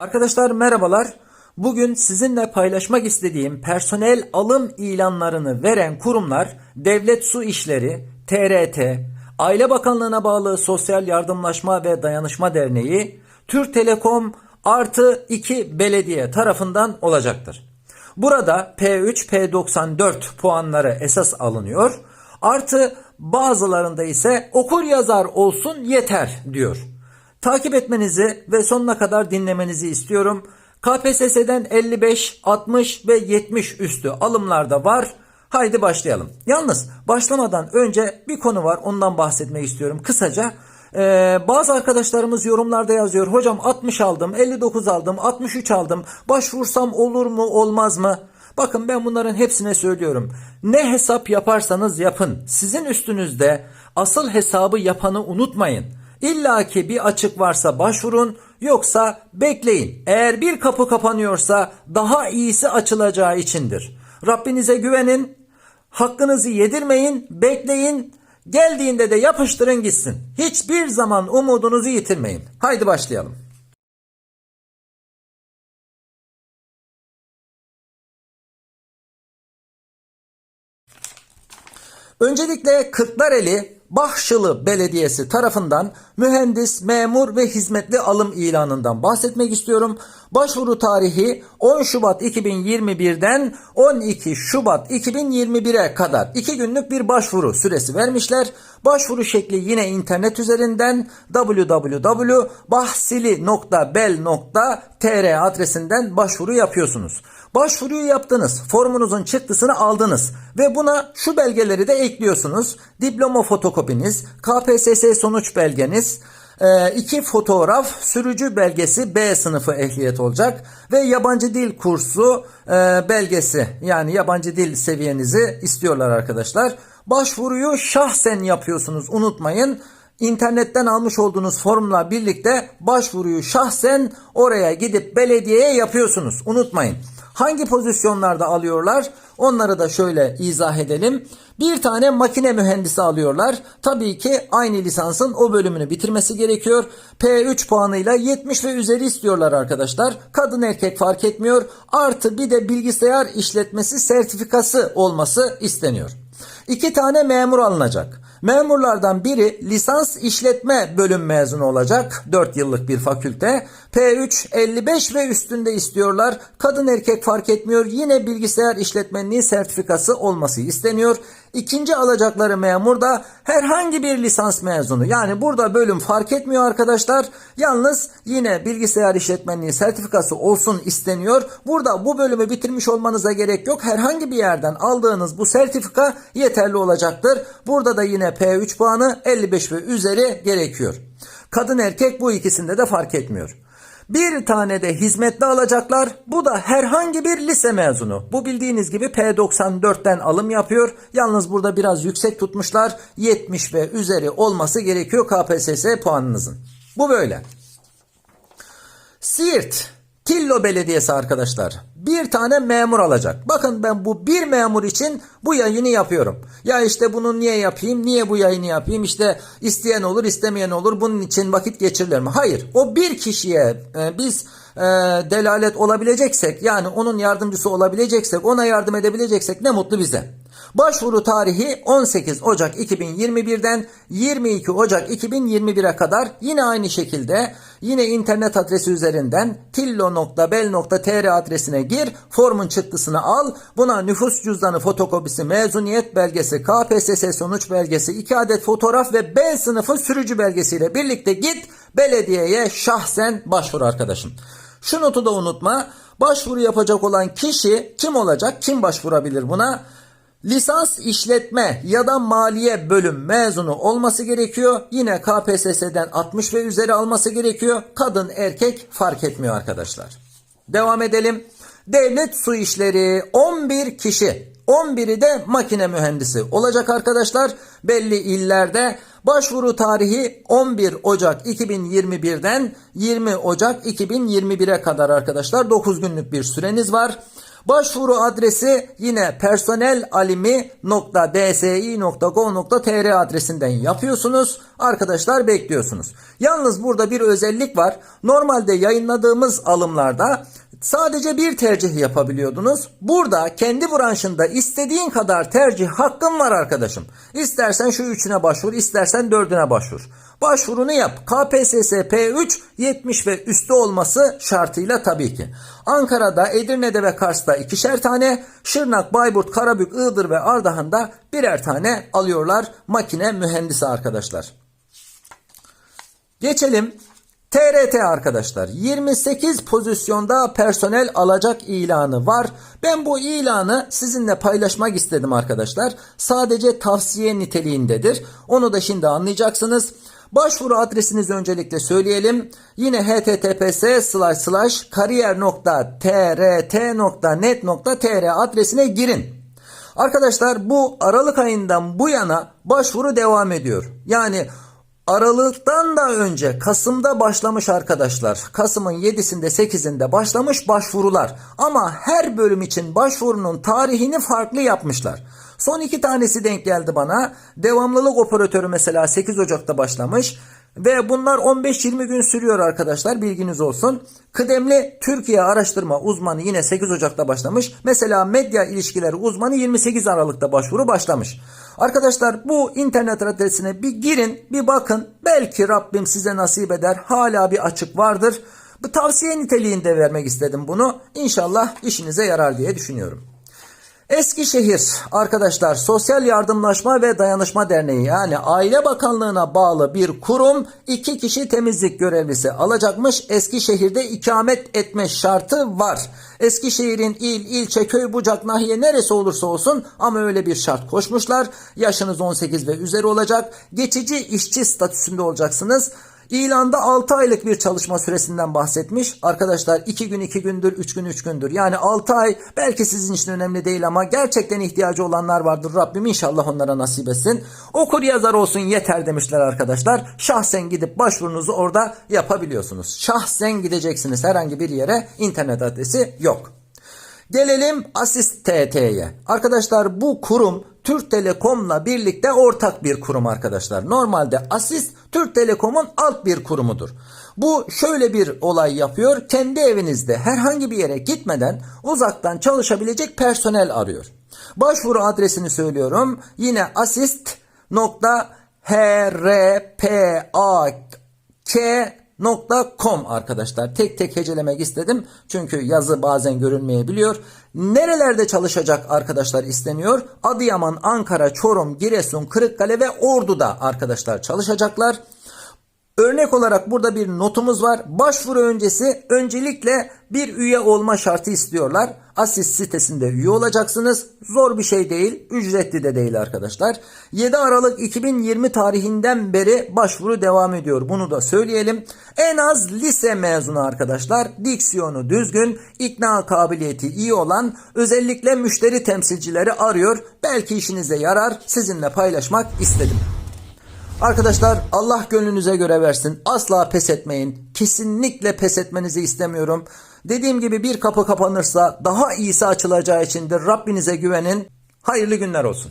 Arkadaşlar merhabalar. Bugün sizinle paylaşmak istediğim personel alım ilanlarını veren kurumlar Devlet Su İşleri, TRT, Aile Bakanlığı'na bağlı Sosyal Yardımlaşma ve Dayanışma Derneği, Türk Telekom artı 2 belediye tarafından olacaktır. Burada P3, P94 puanları esas alınıyor. Artı bazılarında ise okur yazar olsun yeter diyor. Takip etmenizi ve sonuna kadar dinlemenizi istiyorum. KPSS'den 55, 60 ve 70 üstü alımlarda var. Haydi başlayalım. Yalnız başlamadan önce bir konu var ondan bahsetmek istiyorum kısaca. Ee, bazı arkadaşlarımız yorumlarda yazıyor. Hocam 60 aldım, 59 aldım, 63 aldım. Başvursam olur mu, olmaz mı? Bakın ben bunların hepsine söylüyorum. Ne hesap yaparsanız yapın. Sizin üstünüzde asıl hesabı yapanı unutmayın. İlla ki bir açık varsa başvurun yoksa bekleyin. Eğer bir kapı kapanıyorsa daha iyisi açılacağı içindir. Rabbinize güvenin, hakkınızı yedirmeyin, bekleyin. Geldiğinde de yapıştırın gitsin. Hiçbir zaman umudunuzu yitirmeyin. Haydi başlayalım. Öncelikle Kırklareli Bahşılı Belediyesi tarafından mühendis, memur ve hizmetli alım ilanından bahsetmek istiyorum. Başvuru tarihi 10 Şubat 2021'den 12 Şubat 2021'e kadar 2 günlük bir başvuru süresi vermişler. Başvuru şekli yine internet üzerinden www.bahsili.bel.tr adresinden başvuru yapıyorsunuz. Başvuruyu yaptınız, formunuzun çıktısını aldınız ve buna şu belgeleri de ekliyorsunuz. Diploma fotokopiniz, KPSS sonuç belgeniz, e, iki fotoğraf, sürücü belgesi B sınıfı ehliyet olacak ve yabancı dil kursu e, belgesi yani yabancı dil seviyenizi istiyorlar arkadaşlar. Başvuruyu şahsen yapıyorsunuz unutmayın. İnternetten almış olduğunuz formla birlikte başvuruyu şahsen oraya gidip belediyeye yapıyorsunuz. Unutmayın. Hangi pozisyonlarda alıyorlar? Onları da şöyle izah edelim. Bir tane makine mühendisi alıyorlar. Tabii ki aynı lisansın o bölümünü bitirmesi gerekiyor. P3 puanıyla 70 ve üzeri istiyorlar arkadaşlar. Kadın erkek fark etmiyor. Artı bir de bilgisayar işletmesi sertifikası olması isteniyor. İki tane memur alınacak. Memurlardan biri lisans işletme bölüm mezunu olacak. 4 yıllık bir fakülte. P3 55 ve üstünde istiyorlar. Kadın erkek fark etmiyor. Yine bilgisayar işletmenliği sertifikası olması isteniyor. İkinci alacakları memur da herhangi bir lisans mezunu. Yani burada bölüm fark etmiyor arkadaşlar. Yalnız yine bilgisayar işletmenliği sertifikası olsun isteniyor. Burada bu bölümü bitirmiş olmanıza gerek yok. Herhangi bir yerden aldığınız bu sertifika yeterli olacaktır. Burada da yine P3 puanı 55 ve üzeri gerekiyor. Kadın erkek bu ikisinde de fark etmiyor. Bir tane de hizmetli alacaklar. Bu da herhangi bir lise mezunu. Bu bildiğiniz gibi P94'ten alım yapıyor. Yalnız burada biraz yüksek tutmuşlar. 70 ve üzeri olması gerekiyor KPSS puanınızın. Bu böyle. Siirt Tillo Belediyesi arkadaşlar bir tane memur alacak. Bakın ben bu bir memur için bu yayını yapıyorum. Ya işte bunu niye yapayım? Niye bu yayını yapayım? İşte isteyen olur, istemeyen olur. Bunun için vakit geçirilir mi? Hayır. O bir kişiye e, biz e, delalet olabileceksek yani onun yardımcısı olabileceksek ona yardım edebileceksek ne mutlu bize. Başvuru tarihi 18 Ocak 2021'den 22 Ocak 2021'e kadar yine aynı şekilde yine internet adresi üzerinden tillo.bel.tr adresine gir, formun çıktısını al, buna nüfus cüzdanı fotokopisi, mezuniyet belgesi, KPSS sonuç belgesi, 2 adet fotoğraf ve B sınıfı sürücü belgesiyle birlikte git belediyeye şahsen başvur arkadaşım. Şu notu da unutma. Başvuru yapacak olan kişi kim olacak? Kim başvurabilir buna? Lisans işletme ya da maliye bölüm mezunu olması gerekiyor. Yine KPSS'den 60 ve üzeri alması gerekiyor. Kadın erkek fark etmiyor arkadaşlar. Devam edelim. Devlet su işleri 11 kişi. 11'i de makine mühendisi olacak arkadaşlar. Belli illerde başvuru tarihi 11 Ocak 2021'den 20 Ocak 2021'e kadar arkadaşlar 9 günlük bir süreniz var. Başvuru adresi yine personelalimi.dsi.go.tr adresinden yapıyorsunuz. Arkadaşlar bekliyorsunuz. Yalnız burada bir özellik var. Normalde yayınladığımız alımlarda sadece bir tercih yapabiliyordunuz. Burada kendi branşında istediğin kadar tercih hakkın var arkadaşım. İstersen şu üçüne başvur, istersen dördüne başvur. Başvurunu yap. KPSS P3 70 ve üstü olması şartıyla tabii ki. Ankara'da, Edirne'de ve Kars'ta ikişer tane, Şırnak, Bayburt, Karabük, Iğdır ve Ardahan'da birer tane alıyorlar makine mühendisi arkadaşlar. Geçelim TRT arkadaşlar 28 pozisyonda personel alacak ilanı var. Ben bu ilanı sizinle paylaşmak istedim arkadaşlar. Sadece tavsiye niteliğindedir. Onu da şimdi anlayacaksınız. Başvuru adresinizi öncelikle söyleyelim. Yine https kariyer.trt.net.tr adresine girin. Arkadaşlar bu Aralık ayından bu yana başvuru devam ediyor. Yani Aralıktan da önce Kasım'da başlamış arkadaşlar. Kasım'ın 7'sinde 8'inde başlamış başvurular. Ama her bölüm için başvurunun tarihini farklı yapmışlar. Son iki tanesi denk geldi bana. Devamlılık operatörü mesela 8 Ocak'ta başlamış. Ve bunlar 15-20 gün sürüyor arkadaşlar bilginiz olsun. Kıdemli Türkiye araştırma uzmanı yine 8 Ocak'ta başlamış. Mesela medya ilişkileri uzmanı 28 Aralık'ta başvuru başlamış. Arkadaşlar bu internet adresine bir girin bir bakın. Belki Rabbim size nasip eder. Hala bir açık vardır. Bu tavsiye niteliğinde vermek istedim bunu. İnşallah işinize yarar diye düşünüyorum. Eskişehir arkadaşlar Sosyal Yardımlaşma ve Dayanışma Derneği yani Aile Bakanlığı'na bağlı bir kurum iki kişi temizlik görevlisi alacakmış. Eskişehir'de ikamet etme şartı var. Eskişehir'in il, ilçe, köy, bucak, nahiye neresi olursa olsun ama öyle bir şart koşmuşlar. Yaşınız 18 ve üzeri olacak. Geçici işçi statüsünde olacaksınız. İlanda 6 aylık bir çalışma süresinden bahsetmiş. Arkadaşlar 2 gün 2 gündür, 3 gün 3 gündür. Yani 6 ay belki sizin için önemli değil ama gerçekten ihtiyacı olanlar vardır. Rabbim inşallah onlara nasip etsin. Okur yazar olsun yeter demişler arkadaşlar. Şahsen gidip başvurunuzu orada yapabiliyorsunuz. Şahsen gideceksiniz herhangi bir yere. internet adresi yok. Gelelim Asist TT'ye. Arkadaşlar bu kurum Türk Telekom'la birlikte ortak bir kurum arkadaşlar. Normalde Asist Türk Telekom'un alt bir kurumudur. Bu şöyle bir olay yapıyor. Kendi evinizde herhangi bir yere gitmeden uzaktan çalışabilecek personel arıyor. Başvuru adresini söylüyorum. Yine assist.hrpak.com arkadaşlar. Tek tek hecelemek istedim. Çünkü yazı bazen görünmeyebiliyor. Nerelerde çalışacak arkadaşlar isteniyor? Adıyaman, Ankara, Çorum, Giresun, Kırıkkale ve Ordu'da arkadaşlar çalışacaklar. Örnek olarak burada bir notumuz var. Başvuru öncesi öncelikle bir üye olma şartı istiyorlar. Asist sitesinde üye olacaksınız. Zor bir şey değil, ücretli de değil arkadaşlar. 7 Aralık 2020 tarihinden beri başvuru devam ediyor. Bunu da söyleyelim. En az lise mezunu arkadaşlar. Diksiyonu düzgün, ikna kabiliyeti iyi olan özellikle müşteri temsilcileri arıyor. Belki işinize yarar. Sizinle paylaşmak istedim. Arkadaşlar Allah gönlünüze göre versin. Asla pes etmeyin. Kesinlikle pes etmenizi istemiyorum. Dediğim gibi bir kapı kapanırsa daha iyisi açılacağı içindir. Rabbinize güvenin. Hayırlı günler olsun.